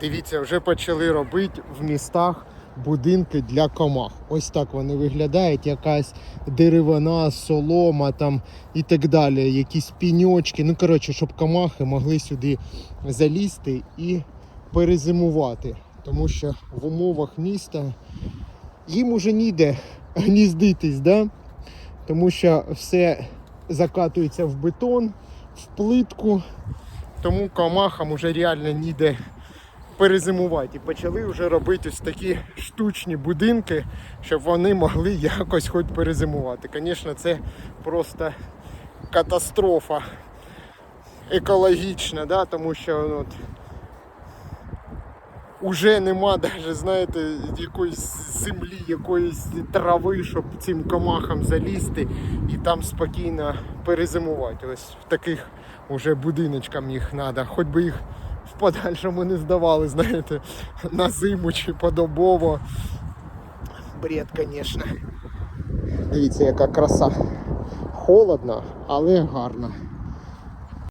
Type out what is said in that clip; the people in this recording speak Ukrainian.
Дивіться, вже почали робити в містах будинки для комах. Ось так вони виглядають, якась деревина, солома там і так далі, якісь піньочки. Ну, коротше, щоб комахи могли сюди залізти і перезимувати. Тому що в умовах міста їм уже ніде гніздитись, да? тому що все закатується в бетон, в плитку. Тому комахам уже реально ніде перезимувати. І почали вже робити ось такі штучні будинки, щоб вони могли якось хоч перезимувати. Звісно, це просто катастрофа екологічна, да? тому що ну, от, уже нема навіть, знаєте, якоїсь землі, якоїсь трави, щоб цим комахам залізти і там спокійно перезимувати. Ось в таких уже будиночкам їх треба, хоч би їх подальшому не здавали, знаєте, на зиму чи подобово. Бред, звісно. Дивіться, яка краса. Холодно, але гарно.